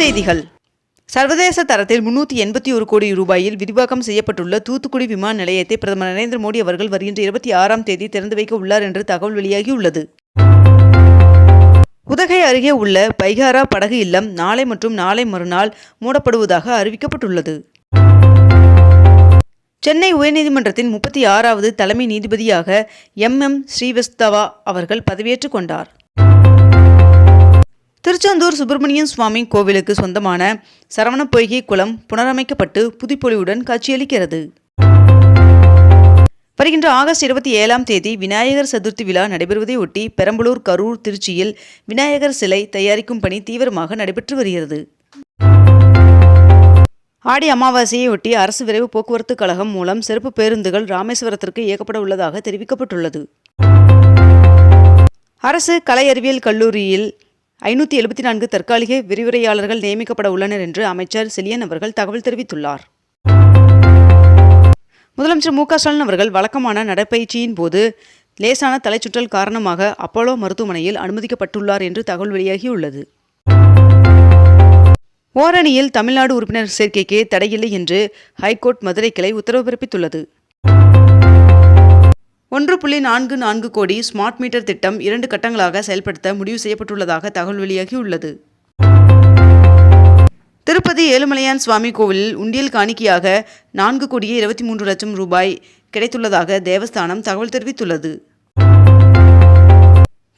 செய்திகள். சர்வதேச தரத்தில் முன்னூற்றி எண்பத்தி ஒரு கோடி ரூபாயில் விரிவாக்கம் செய்யப்பட்டுள்ள தூத்துக்குடி விமான நிலையத்தை பிரதமர் நரேந்திர மோடி அவர்கள் வருகின்ற இருபத்தி ஆறாம் தேதி திறந்து வைக்க உள்ளார் என்று தகவல் வெளியாகியுள்ளது. உதகை அருகே உள்ள பைகாரா படகு இல்லம் நாளை மற்றும் நாளை மறுநாள் மூடப்படுவதாக அறிவிக்கப்பட்டுள்ளது. சென்னை உயர்நீதிமன்றத்தின் முப்பத்தி ஆறாவது தலைமை நீதிபதியாக எம் எம் ஸ்ரீவஸ்தவா அவர்கள் பதவியேற்றுக் கொண்டார். திருச்செந்தூர் சுப்பிரமணியன் சுவாமி கோவிலுக்கு சொந்தமான சரவண பொய்கை குளம் புனரமைக்கப்பட்டு புதுப்பொலிவுடன் காட்சியளிக்கிறது. வருகின்ற ஆகஸ்ட் இருபத்தி ஏழாம் தேதி விநாயகர் சதுர்த்தி விழா நடைபெறுவதை ஒட்டி பெரம்பலூர் கரூர் திருச்சியில் விநாயகர் சிலை தயாரிக்கும் பணி தீவிரமாக நடைபெற்று வருகிறது. ஆடி அமாவாசையை ஒட்டி அரசு விரைவு போக்குவரத்து கழகம் மூலம் சிறப்பு பேருந்துகள் ராமேஸ்வரத்திற்கு இயக்கப்பட உள்ளதாக தெரிவிக்கப்பட்டுள்ளது. அரசு கலை அறிவியல் கல்லூரியில் ஐநூற்றி எழுபத்தி நான்கு தற்காலிக விரிவுரையாளர்கள் நியமிக்கப்பட உள்ளனர் என்று அமைச்சர் செலியன் அவர்கள் தகவல் தெரிவித்துள்ளார். முதலமைச்சர் மு க ஸ்டாலின் அவர்கள் வழக்கமான நடைப்பயிற்சியின் போது லேசான தலைச்சுற்றல் காரணமாக அப்போலோ மருத்துவமனையில் அனுமதிக்கப்பட்டுள்ளார் என்று தகவல் வெளியாகியுள்ளது. ஓரணியில் தமிழ்நாடு உறுப்பினர் சேர்க்கைக்கு தடையில்லை என்று ஹைகோர்ட் மதுரை கிளை உத்தரவு பிறப்பித்துள்ளது. ஒன்று புள்ளி நான்கு நான்கு கோடி ஸ்மார்ட் மீட்டர் திட்டம் இரண்டு கட்டங்களாக செயல்படுத்த முடிவு செய்யப்பட்டுள்ளதாக தகவல் வெளியாகியுள்ளது. திருப்பதி ஏழுமலையான் சுவாமி கோவிலில் உண்டியல் காணிக்கையாக நான்கு கோடியே இருபத்தி மூன்று லட்சம் ரூபாய் கிடைத்துள்ளதாக தேவஸ்தானம் தகவல் தெரிவித்துள்ளது.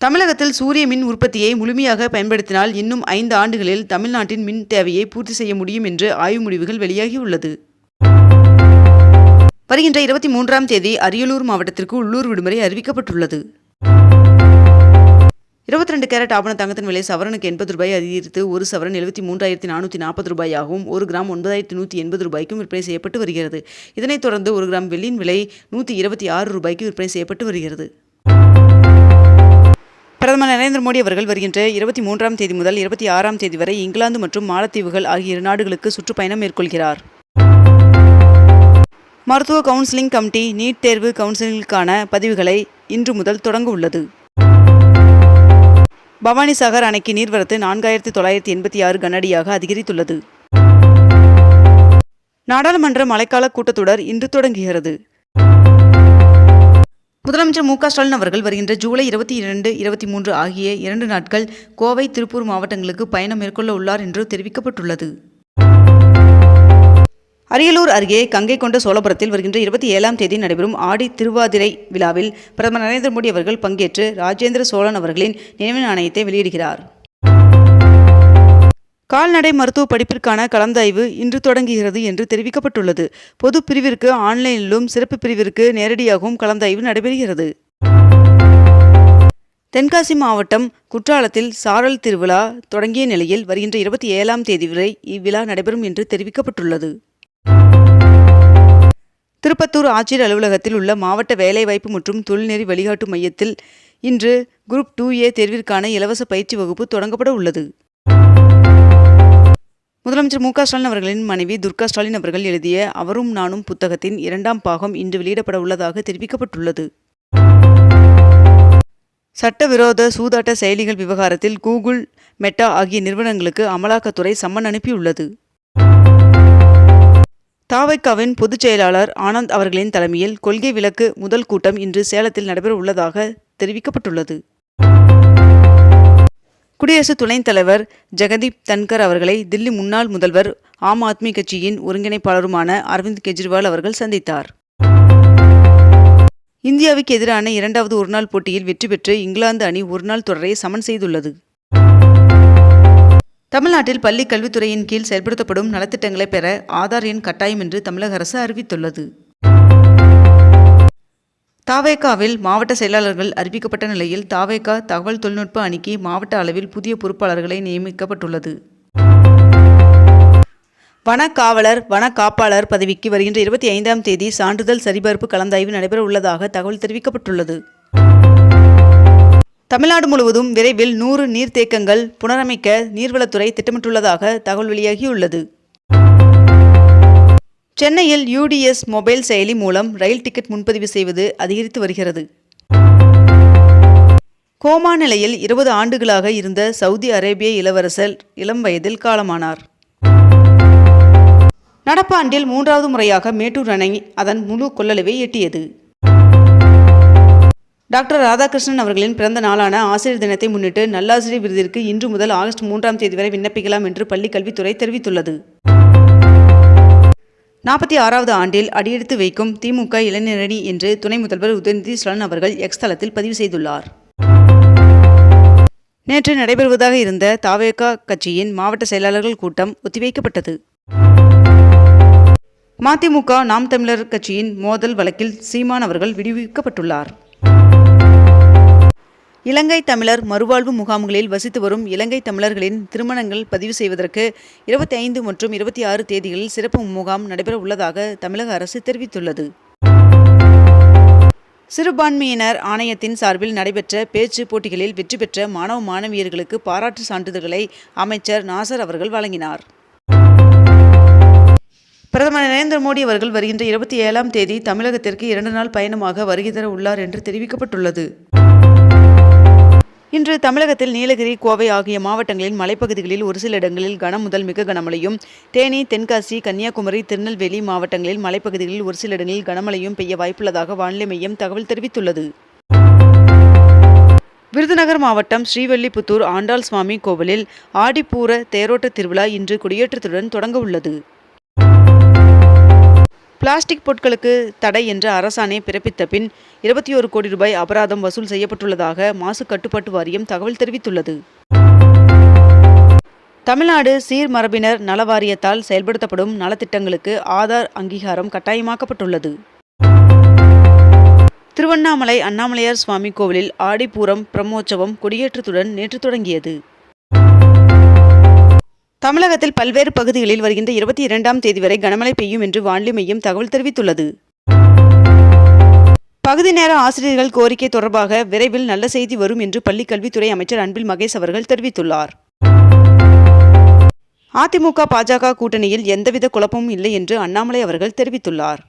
தமிழகத்தில் சூரிய மின் உற்பத்தியை முழுமையாக பயன்படுத்தினால் இன்னும் ஐந்து ஆண்டுகளில் தமிழ்நாட்டின் மின் தேவையை பூர்த்தி செய்ய முடியும் என்று ஆய்வு முடிவுகள் வெளியாகியுள்ளது. வருகின்ற இருபத்தி மூன்றாம் தேதி அரியலூர் மாவட்டத்திற்கு உள்ளூர் விடுமுறை அறிவிக்கப்பட்டுள்ளது. இருபத்தி ரெண்டு கேரட் ஆபண தங்கத்தின் விலை சவரனுக்கு எண்பது ரூபாய் அதிகரித்து ஒரு சவரன் எழுபத்தி மூன்றாயிரத்தி நானூற்றி நாற்பது ரூபாயாகவும் ஒரு கிராம் ஒன்பதாயிரத்தி நூற்றி எண்பது ரூபாய்க்கும் விற்பனை செய்யப்பட்டு வருகிறது. இதனைத் தொடர்ந்து ஒரு கிராம் வெள்ளியின் விலை நூற்றி இருபத்தி ஆறு ரூபாய்க்கு விற்பனை செய்யப்பட்டு வருகிறது. பிரதமர் நரேந்திர மோடி அவர்கள் வருகின்ற இருபத்தி மூன்றாம் தேதி முதல் இருபத்தி ஆறாம் தேதி வரை இங்கிலாந்து மற்றும் மாலத்தீவுகள் ஆகிய இரு நாடுகளுக்கு சுற்றுப்பயணம் மேற்கொள்கிறார். மருத்துவ கவுன்சிலிங் கமிட்டி நீட் தேர்வு கவுன்சிலிங்கான பதிவுகளை இன்று முதல் தொடங்க உள்ளது பவானிசாகர் அணைக்கு நீர்வரத்து நான்காயிரத்தி தொள்ளாயிரத்தி எண்பத்தி ஆறு கனஅடியாக அதிகரித்துள்ளது. நாடாளுமன்ற மழைக்கால கூட்டத்தொடர் இன்று தொடங்குகிறது. முதலமைச்சர் மு க ஸ்டாலின் அவர்கள் வருகின்ற ஜூலை இருபத்தி இரண்டு இருபத்தி மூன்று ஆகிய இரண்டு நாட்கள் கோவை திருப்பூர் மாவட்டங்களுக்கு பயணம் மேற்கொள்ள உள்ளார் என்று தெரிவிக்கப்பட்டுள்ளது. அரியலூர் அருகே கங்கை கொண்ட சோழபுரத்தில் வருகின்ற இருபத்தி ஏழாம் தேதி நடைபெறும் ஆடி திருவாதிரை விழாவில் பிரதமர் நரேந்திர மோடி அவர்கள் பங்கேற்று ராஜேந்திர சோழன் அவர்களின் நினைவு நாணயத்தை வெளியிடுகிறார். கால்நடை மருத்துவ படிப்பிற்கான கலந்தாய்வு இன்று தொடங்குகிறது என்று தெரிவிக்கப்பட்டுள்ளது. பொது பிரிவிற்கு ஆன்லைனிலும் சிறப்பு பிரிவிற்கு நேரடியாகவும் கலந்தாய்வு நடைபெறுகிறது. தென்காசி மாவட்டம் குற்றாலத்தில் சாரல் திருவிழா தொடங்கிய நிலையில் வருகின்ற இருபத்தி ஏழாம் தேதி வரை இவ்விழா நடைபெறும் என்று தெரிவிக்கப்பட்டுள்ளது. திருப்பத்தூர் ஆட்சியர் அலுவலகத்தில் உள்ள மாவட்ட வேலைவாய்ப்பு மற்றும் தொழில்நெறி வழிகாட்டு மையத்தில் இன்று குரூப் டூ ஏ தேர்விற்கான இலவச பயிற்சி வகுப்பு தொடங்கப்பட உள்ளது. முதலமைச்சர் மு ஸ்டாலின் அவர்களின் மனைவி துர்கா ஸ்டாலின் அவர்கள் எழுதிய அவரும் நானும் புத்தகத்தின் இரண்டாம் பாகம் இன்று வெளியிடப்பட உள்ளதாக தெரிவிக்கப்பட்டுள்ளது. சட்டவிரோத சூதாட்ட செயலிகள் விவகாரத்தில் கூகுள் மெட்டா ஆகிய நிறுவனங்களுக்கு அமலாக்கத்துறை சம்மன் அனுப்பியுள்ளது. தாவைக்காவின் பொதுச் செயலாளர் ஆனந்த் அவர்களின் தலைமையில் கொள்கை விளக்கு முதல் கூட்டம் இன்று சேலத்தில் நடைபெற உள்ளதாக தெரிவிக்கப்பட்டுள்ளது. குடியரசு துணைத் தலைவர் ஜெகதீப் தன்கர் அவர்களை தில்லி முன்னாள் முதல்வர் ஆம் ஆத்மி கட்சியின் ஒருங்கிணைப்பாளருமான அரவிந்த் கெஜ்ரிவால் அவர்கள் சந்தித்தார். இந்தியாவுக்கு எதிரான இரண்டாவது ஒருநாள் போட்டியில் வெற்றி பெற்று இங்கிலாந்து அணி ஒருநாள் தொடரை சமன் செய்துள்ளது. தமிழ்நாட்டில் பள்ளி கல்வித்துறையின் கீழ் செயல்படுத்தப்படும் நலத்திட்டங்களை பெற ஆதார் எண் கட்டாயம் என்று தமிழக அரசு அறிவித்துள்ளது. தாவேகாவில் மாவட்ட செயலாளர்கள் அறிவிக்கப்பட்ட நிலையில் தாவேகா தகவல் தொழில்நுட்ப அணிக்கு மாவட்ட அளவில் புதிய பொறுப்பாளர்களை நியமிக்கப்பட்டுள்ளது. வன காவலர் வன காப்பாளர் பதவிக்கு வருகின்ற இருபத்தி ஐந்தாம் தேதி சான்றிதழ் சரிபார்ப்பு கலந்தாய்வு நடைபெற உள்ளதாக தகவல் தெரிவிக்கப்பட்டுள்ளது. தமிழ்நாடு முழுவதும் விரைவில் நூறு நீர்த்தேக்கங்கள் புனரமைக்க நீர்வளத்துறை திட்டமிட்டுள்ளதாக தகவல் வெளியாகியுள்ளது. சென்னையில் யூடிஎஸ் மொபைல் செயலி மூலம் ரயில் டிக்கெட் முன்பதிவு செய்வது அதிகரித்து வருகிறது. கோமா நிலையில் இருபது ஆண்டுகளாக இருந்த சவுதி அரேபிய இளவரசர் இளம் வயதில் காலமானார். நடப்பாண்டில் மூன்றாவது முறையாக மேட்டூர் அணை அதன் முழு கொள்ளளவை எட்டியது. டாக்டர் ராதாகிருஷ்ணன் அவர்களின் பிறந்த நாளான ஆசிரியர் தினத்தை முன்னிட்டு நல்லாசிரியர் விருதிற்கு இன்று முதல் ஆகஸ்ட் மூன்றாம் தேதி வரை விண்ணப்பிக்கலாம் என்று பள்ளிக் கல்வித்துறை தெரிவித்துள்ளது. நாற்பத்தி ஆறாவது ஆண்டில் அடியெடுத்து வைக்கும் திமுக இளைஞரணி என்று துணை முதல்வர் உதயநிதி ஸ்டாலின் அவர்கள் எக்ஸ் தளத்தில் பதிவு செய்துள்ளார். நேற்று நடைபெறுவதாக இருந்த தாவேகா கட்சியின் மாவட்ட செயலாளர்கள் கூட்டம் ஒத்திவைக்கப்பட்டது. மதிமுக நாம் தமிழர் கட்சியின் மோதல் வழக்கில் சீமான் அவர்கள் விடுவிக்கப்பட்டுள்ளார். இலங்கை தமிழர் மறுவாழ்வு முகாம்களில் வசித்து வரும் இலங்கை தமிழர்களின் திருமணங்கள் பதிவு செய்வதற்கு இருபத்தி ஐந்து மற்றும் இருபத்தி ஆறு தேதிகளில் சிறப்பு முகாம் நடைபெற உள்ளதாக தமிழக அரசு தெரிவித்துள்ளது. சிறுபான்மையினர் ஆணையத்தின் சார்பில் நடைபெற்ற பேச்சு போட்டிகளில் வெற்றி பெற்ற மாணவ மாணவியர்களுக்கு பாராட்டு சான்றிதழ்களை அமைச்சர் நாசர் அவர்கள் வழங்கினார். பிரதமர் நரேந்திர மோடி அவர்கள் வருகின்ற இருபத்தி ஏழாம் தேதி தமிழகத்திற்கு இரண்டு நாள் பயணமாக வருகை தர உள்ளார் என்று தெரிவிக்கப்பட்டுள்ளது. இன்று தமிழகத்தில் நீலகிரி கோவை ஆகிய மாவட்டங்களின் மலைப்பகுதிகளில் ஒரு சில இடங்களில் கனம் முதல் மிக கனமழையும் தேனி தென்காசி கன்னியாகுமரி திருநெல்வேலி மாவட்டங்களில் மலைப்பகுதிகளில் ஒரு சில இடங்களில் கனமழையும் பெய்ய வாய்ப்புள்ளதாக வானிலை மையம் தகவல் தெரிவித்துள்ளது. விருதுநகர் மாவட்டம் ஸ்ரீவல்லிபுத்தூர் ஆண்டாள் சுவாமி கோவிலில் ஆடிப்பூர தேரோட்ட திருவிழா இன்று கொடியேற்றத்துடன் தொடங்க உள்ளது. பிளாஸ்டிக் பொருட்களுக்கு தடை என்ற அரசாணை பிறப்பித்த பின் இருபத்தி ஒரு கோடி ரூபாய் அபராதம் வசூல் செய்யப்பட்டுள்ளதாக மாசு கட்டுப்பாட்டு வாரியம் தகவல் தெரிவித்துள்ளது. தமிழ்நாடு சீர்மரபினர் நல வாரியத்தால் செயல்படுத்தப்படும் நலத்திட்டங்களுக்கு ஆதார் அங்கீகாரம் கட்டாயமாக்கப்பட்டுள்ளது. திருவண்ணாமலை அண்ணாமலையார் சுவாமி கோவிலில் ஆடிப்பூரம் பிரம்மோற்சவம் கொடியேற்றத்துடன் நேற்று தொடங்கியது. தமிழகத்தில் பல்வேறு பகுதிகளில் வருகின்ற இருபத்தி இரண்டாம் தேதி வரை கனமழை பெய்யும் என்று வானிலை மையம் தகவல் தெரிவித்துள்ளது. பகுதி நேர ஆசிரியர்கள் கோரிக்கை தொடர்பாக விரைவில் நல்ல செய்தி வரும் என்று பள்ளிக்கல்வித்துறை அமைச்சர் அன்பில் மகேஷ் அவர்கள் தெரிவித்துள்ளார். அதிமுக பாஜக கூட்டணியில் எந்தவித குழப்பமும் இல்லை என்று அண்ணாமலை அவர்கள் தெரிவித்துள்ளார்.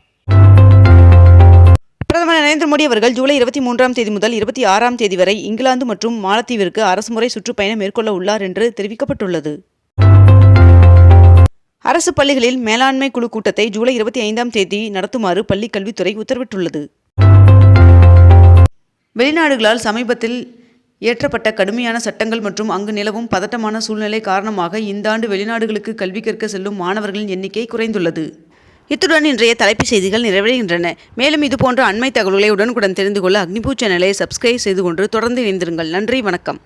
பிரதமர் நரேந்திர மோடி அவர்கள் ஜூலை இருபத்தி மூன்றாம் தேதி முதல் இருபத்தி ஆறாம் தேதி வரை இங்கிலாந்து மற்றும் மாலத்தீவிற்கு அரசுமுறை சுற்றுப்பயணம் மேற்கொள்ள உள்ளார் என்று தெரிவிக்கப்பட்டுள்ளது. அரசு பள்ளிகளில் மேலாண்மை குழு கூட்டத்தை ஜூலை இருபத்தி ஐந்தாம் தேதி நடத்துமாறு பள்ளிக் கல்வித்துறை உத்தரவிட்டுள்ளது. வெளிநாடுகளால் சமீபத்தில் இயற்றப்பட்ட கடுமையான சட்டங்கள் மற்றும் அங்கு நிலவும் பதட்டமான சூழ்நிலை காரணமாக இந்த ஆண்டு வெளிநாடுகளுக்கு கல்வி கற்க செல்லும் மாணவர்களின் எண்ணிக்கை குறைந்துள்ளது. இத்துடன் இன்றைய தலைப்புச் செய்திகள் நிறைவடைகின்றன. மேலும் இதுபோன்ற அண்மை தகவல்களை உடனுக்குடன் தெரிந்து கொள்ள அக்னிபூ சேனலை சப்ஸ்கிரைப் செய்து கொண்டு தொடர்ந்து இணைந்திருங்கள். நன்றி வணக்கம்.